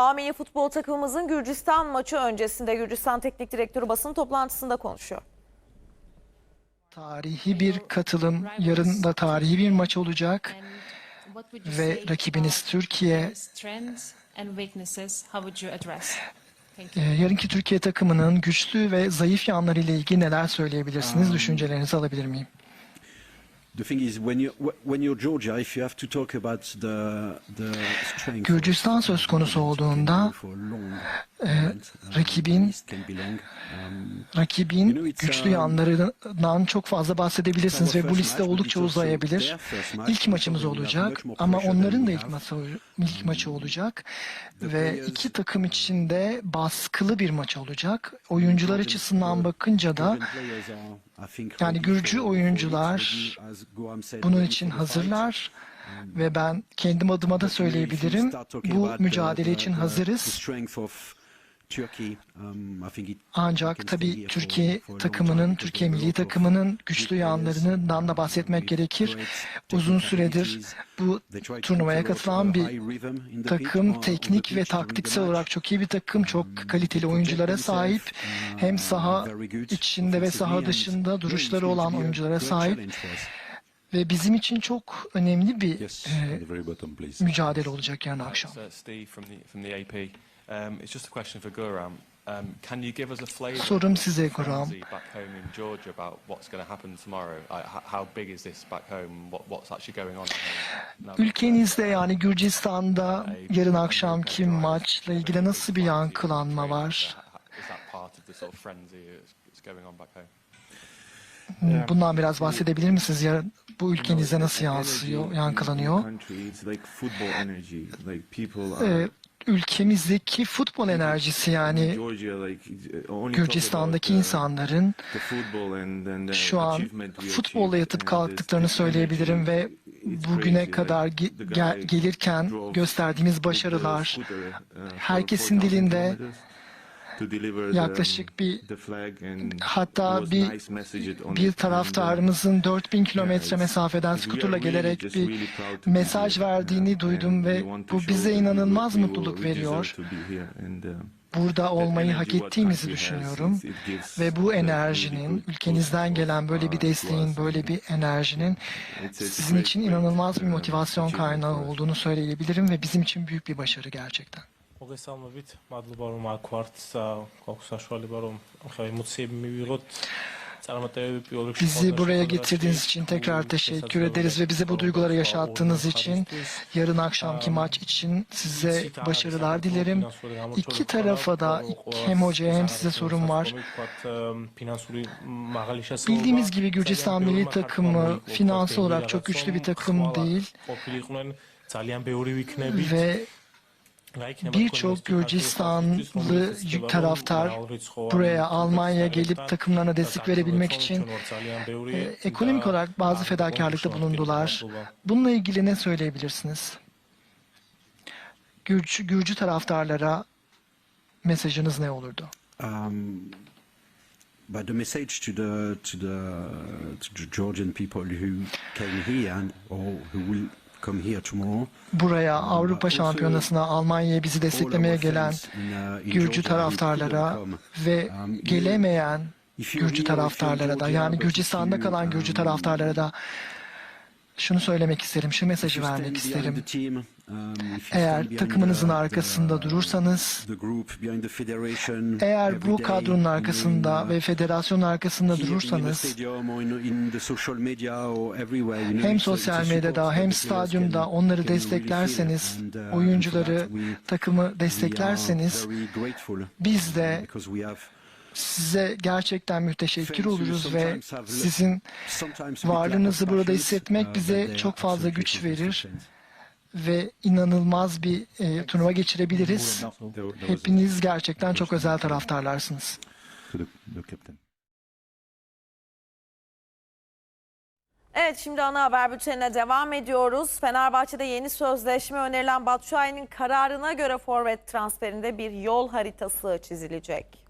A milli futbol takımımızın Gürcistan maçı öncesinde Gürcistan Teknik Direktörü basın toplantısında konuşuyor. Tarihi bir katılım, yarın da tarihi bir maç olacak ve rakibiniz Türkiye. Ee, Yarınki Türkiye takımının güçlü ve zayıf yanları ile ilgili neler söyleyebilirsiniz? Düşüncelerinizi alabilir miyim? The thing is, when you wh- when you're Georgia, if you have to talk about the the strength, Gürcistan söz konusu olduğunda e, uh, rakibin. Um, rakibin güçlü yanlarından çok fazla bahsedebilirsiniz ve bu liste oldukça uzayabilir. İlk maçımız olacak ama onların da ilk maçı ilk maçı olacak ve iki takım için de baskılı bir maç olacak. Oyuncular açısından bakınca da think, yani Gürcü oyuncular bunun için hazırlar ve ben kendim adıma da söyleyebilirim. Bu mücadele için hazırız. Ancak tabii Türkiye takımının, Türkiye milli takımının güçlü yanlarından da bahsetmek gerekir. Uzun süredir bu turnuvaya katılan bir takım teknik ve taktiksel olarak çok iyi bir takım, çok kaliteli oyunculara sahip. Hem saha içinde ve saha dışında duruşları olan oyunculara sahip ve bizim için çok önemli bir Yes, e, bottom, mücadele olacak yarın akşam. Uh. Um, it's just a question for Guram. Um, can you give us a flavour Sorum of size, the Guram. frenzy back home in Georgia about what's going to happen tomorrow? Like, h- how big is this back home? What, what's actually going on? Ülkenizde yani Gürcistan'da yarın akşamki maçla ilgili nasıl bir yankılanma var? Is that part of the sort of frenzy that's going on back home? Bundan biraz bahsedebilir misiniz? Yarın bu ülkenize nasıl yansıyor, yankılanıyor? Ee, ülkemizdeki futbol enerjisi yani Gürcistan'daki insanların şu an futbolla yatıp kalktıklarını söyleyebilirim ve bugüne kadar ge- gel- gelirken gösterdiğimiz başarılar herkesin dilinde yaklaşık bir hatta bir bir taraftarımızın 4000 kilometre mesafeden skuterla gelerek bir mesaj verdiğini duydum ve bu bize inanılmaz mutluluk veriyor. Burada olmayı hak ettiğimizi düşünüyorum ve bu enerjinin, ülkenizden gelen böyle bir desteğin, böyle bir enerjinin sizin için inanılmaz bir motivasyon kaynağı olduğunu söyleyebilirim ve bizim için büyük bir başarı gerçekten მოგესალმებით, მადლობა რომ აქ ვართ და გვაქვს საშუალება რომ ახლა ემოციები მივიღოთ. წარმატებები პირველ რიგში Bizi ყოველდღე buraya შეხვედრაში getirdiğiniz için tekrar teşekkür ederiz ve bize bu duyguları yaşattığınız için yarın akşamki maç için size başarılar dilerim. İki tarafa da hem hocaya hem size sorun var. Bildiğimiz gibi Gürcistan milli takımı finansal olarak çok güçlü bir takım değil ve birçok Gürcistanlı taraftar buraya Almanya'ya gelip takımlarına destek verebilmek için e, ekonomik olarak bazı fedakarlıkta bulundular. Bununla ilgili ne söyleyebilirsiniz? Gürcü, Gürcü taraftarlara mesajınız ne olurdu? Um, but the message to the to the to the Georgian people who came here and or who will. Buraya Avrupa Şampiyonası'na Almanya'ya bizi desteklemeye gelen Gürcü taraftarlara ve gelemeyen Gürcü taraftarlara da yani Gürcistan'da kalan Gürcü taraftarlara da şunu söylemek isterim, şu mesajı vermek isterim. Eğer takımınızın arkasında durursanız, eğer bu kadronun arkasında ve federasyonun arkasında durursanız, hem sosyal medyada hem stadyumda onları desteklerseniz, oyuncuları, takımı desteklerseniz, biz de size gerçekten müteşekkir oluruz ve sizin varlığınızı burada hissetmek bize çok fazla güç verir ve inanılmaz bir e, turnuva geçirebiliriz. Hepiniz gerçekten çok özel taraftarlarsınız. Evet şimdi ana haber bültenine devam ediyoruz. Fenerbahçe'de yeni sözleşme önerilen Batshuayi'nin kararına göre forvet transferinde bir yol haritası çizilecek.